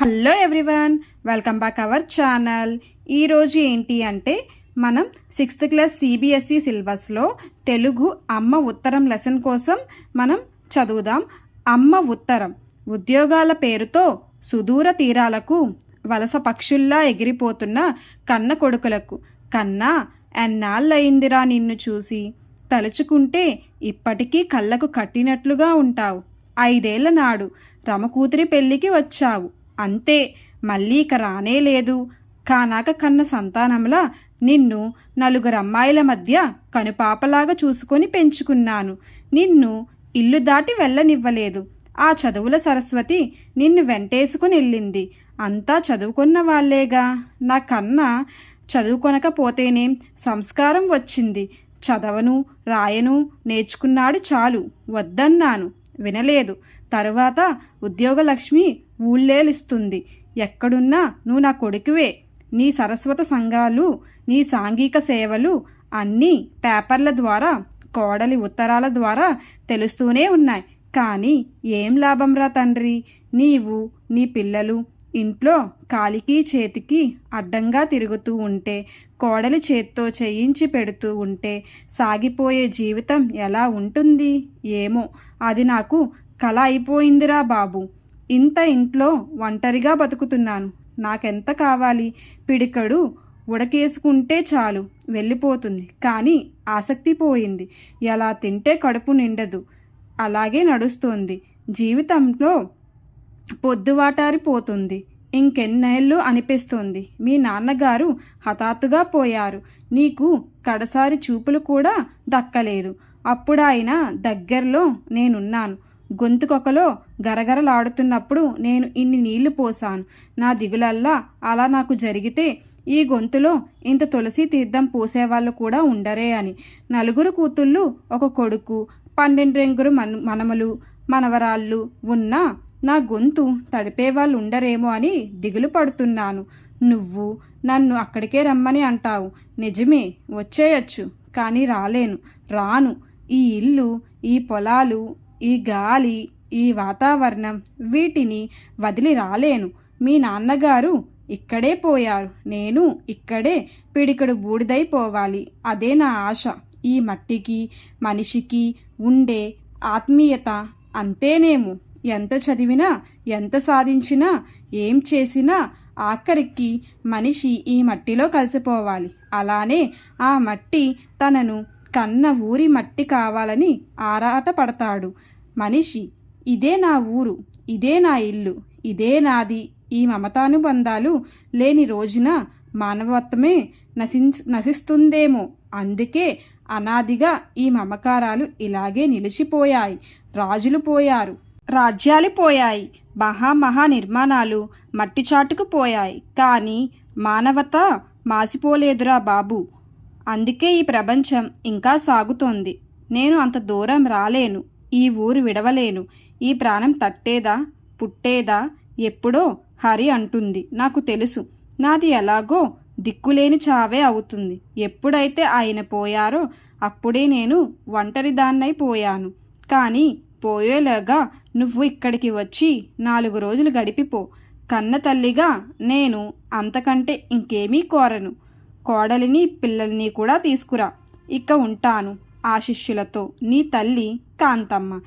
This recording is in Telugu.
Hello everyone welcome back our channel. ఈరోజు ఏంటి అంటే మనం సిక్స్త్ క్లాస్ సిబిఎస్ఈ సిలబస్లో తెలుగు అమ్మ ఉత్తరం లెసన్ కోసం మనం చదువుదాం. అమ్మ ఉత్తరం ఉద్యోగాల పేరుతో సుదూర తీరాలకు వలస పక్షుల్లా ఎగిరిపోతున్న కన్న కొడుకులకు కన్నా ఎన్నాళ్ళయిందిరా నిన్ను చూసి? తలుచుకుంటే ఇప్పటికీ కళ్ళకు కట్టినట్లుగా ఉంటావు. ఐదేళ్ళ నాడు రమకూతురి పెళ్ళికి వచ్చావు. అంతే మళ్ళీ ఇక రానే లేదు. కానాక కన్న సంతానంలా నిన్ను నలుగురు అమ్మాయిల మధ్య కనుపాపలాగా చూసుకొని పెంచుకున్నాను. నిన్ను ఇల్లు దాటి వెళ్ళనివ్వలేదు. ఆ చదువుల సరస్వతి నిన్ను వెంటేసుకుని వెళ్ళింది. అంతా చదువుకున్న వాళ్ళేగా. నా కన్నా చదువుకొనకపోతేనేం సంస్కారం వచ్చింది. చదవను రాయను నేర్చుకున్నాడు చాలు. వద్దన్నాను. వినలేదు. తరువాత ఉద్యోగలక్ష్మి ఊళ్ళేలిస్తుంది. ఎక్కడున్నా నువ్వు నా కొడుకువే. నీ సరస్వత సంఘాలు నీ సాంఘిక సేవలు అన్నీ పేపర్ల ద్వారా కోడలి ఉత్తరాల ద్వారా తెలుస్తూనే ఉన్నాయి. కానీ ఏం లాభంరా తండ్రి? నీవు నీ పిల్లలు ఇంట్లో కాలికి చేతికి అడ్డంగా తిరుగుతూ ఉంటే కోడలి చేత్తో చేయించి పెడుతూ ఉంటే సాగిపోయే జీవితం ఎలా ఉంటుంది? ఏమో. అది నాకు కల అయిపోయిందిరా బాబు. ఇంత ఇంట్లో ఒంటరిగా బతుకుతున్నాను. నాకెంత కావాలి? పిడికడు ఉడకేసుకుంటే చాలు. వెళ్ళిపోతుంది. కానీ ఆసక్తి పోయింది. ఎలా తింటే కడుపు నిండదు. అలాగే నడుస్తోంది. జీవితంలో పొద్దువాటారిపోతుంది ఇంకెన్నేళ్ళు అనిపిస్తోంది. మీ నాన్నగారు హఠాత్తుగా పోయారు. నీకు కడసారి చూపులు కూడా దక్కలేదు. అప్పుడాయన దగ్గరలో నేనున్నాను. గొంతుకొకలో గరగరలాడుతున్నప్పుడు నేను ఇన్ని నీళ్ళు పోసాను నా దిగులల్లా అలా నాకు జరిగితే ఈ గొంతులో ఇంత తులసి తీర్థం పోసేవాళ్ళు కూడా ఉండరే అని. నలుగురు కూతుళ్ళు ఒక కొడుకు పన్నెండెంగురు మన మనమలు మనవరాళ్ళు ఉన్నా నా గొంతు తడిపేవాళ్ళు ఉండరేమో అని దిగులు పడుతున్నాను. నువ్వు నన్ను అక్కడికే రమ్మని అంటావు. నిజమే వచ్చేయచ్చు కానీ రాలేను రాను. ఈ ఇల్లు ఈ పొలాలు ఈ గాలి ఈ వాతావరణం వీటిని వదిలి రాలేను. మీ నాన్నగారు ఇక్కడే పోయారు. నేను ఇక్కడే పిడికడు బూడిదైపోవాలి. అదే నా ఆశ. ఈ మట్టికి మనిషికి ఉండే ఆత్మీయత అంతేనేమో. ఎంత చదివినా ఎంత సాధించినా ఏం చేసినా ఆఖరికి మనిషి ఈ మట్టిలో కలిసిపోవాలి. అలానే ఆ మట్టి తనను కన్న ఊరి మట్టి కావాలని ఆరాట పడతాడు మనిషి ఇదే నా ఊరు ఇదే నా ఇల్లు ఇదే నాది ఈ మమతానుబంధాలు లేని రోజున మానవత్వమే నశి నశిస్తుందేమో. అందుకే అనాదిగా ఈ మమకారాలు ఇలాగే నిలిచిపోయాయి. రాజులు పోయారు. రాజ్యాలు పోయాయి. మహా మహా నిర్మాణాలు మట్టి చాటుకు పోయాయి. కానీ మానవత మాసిపోలేదురా బాబు. అందుకే ఈ ప్రపంచం ఇంకా సాగుతోంది. నేను అంత దూరం రాలేను. ఈ ఊరు విడవలేను. ఈ ప్రాణం తట్టేదా? పుట్టేదా? ఎప్పుడో హరి అంటుంది. నాకు తెలుసు. నాది ఎలాగో దిక్కులేని చావే అవుతుంది. ఎప్పుడైతే ఆయన పోయారో అప్పుడే నేను ఒంటరిదాన్నైపోయాను కానీ పోయేలాగా నువ్వు ఇక్కడికి వచ్చి నాలుగు రోజులు గడిపిపో. కన్న తల్లిగా నేను అంతకంటే ఇంకేమీ కోరను. కోడలిని పిల్లల్ని కూడా తీసుకురా. ఇక ఉంటాను. ఆశిష్యులతో నీ తల్లి కాంతమ్మ.